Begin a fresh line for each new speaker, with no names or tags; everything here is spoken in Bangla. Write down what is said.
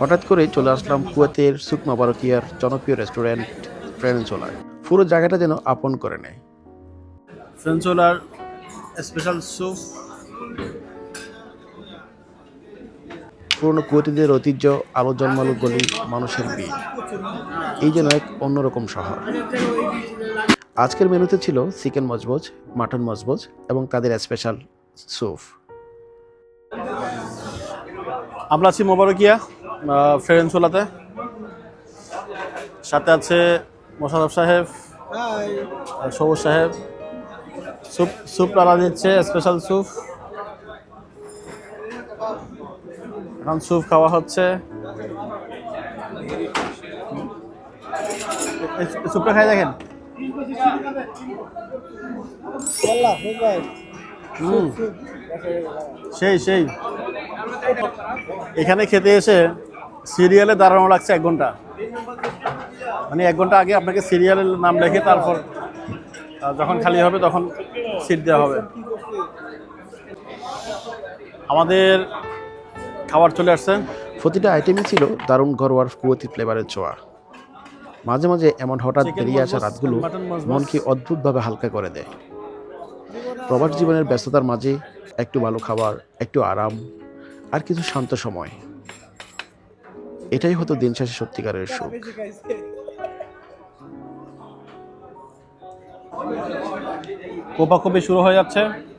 হঠাৎ করে চলে আসলাম কুয়েতের সুকমা বারকিয়ার জনপ্রিয় রেস্টুরেন্ট ফ্রেন্সোলায় পুরো জায়গাটা যেন আপন করে নেয়।
ফ্রেঞ্চোলার স্পেশাল স্যুপ।
পুরনো কুয়েতিদের ঐতিহ্য আলো জন্মালো গলি মানুষের ভিড়। এই যেন এক অন্যরকম শহর। আজকের মেনুতে ছিল চিকেন মজবুজ মাটন মজবুজ এবং তাদের স্পেশাল স্যুপ।
আমরা আছি মোবারকিয়া ফ্রেঞ্চোলাতে সাথে আছে মোশারফ সাহেব আর সবুজ সাহেব। স্যুপ স্যুপ রান্না দিচ্ছে স্পেশাল স্যুপ এখন স্যুপ খাওয়া হচ্ছে। স্যুপটা খাই দেখেন। সেই সেই। এখানে খেতে এসে সিরিয়ালে দাঁড়ানো লাগছে এক ঘণ্টা। মানে এক ঘণ্টা আগে আপনাকে সিরিয়ালের নাম লেখে তারপর যখন খালি হবে তখন সিট দেওয়া হবে। আমাদের খাবার চলে আসছে।
প্রতিটা আইটেমই ছিল দারুণ ঘরোয়ার কুয়েতি ফ্লেভারের ছোঁয়া। মাঝে মাঝে এমন হঠাৎ বেরিয়ে আসা রাতগুলো মনকে অদ্ভুতভাবে হালকা করে দেয়। প্রবাস জীবনের ব্যস্ততার মাঝে একটু ভালো খাবার একটু আরাম আর কিছু শান্ত সময়। এটাই হতো দিন শেষে সত্যিকারের সুখ।
কোপাকপি শুরু হয়ে যাচ্ছে।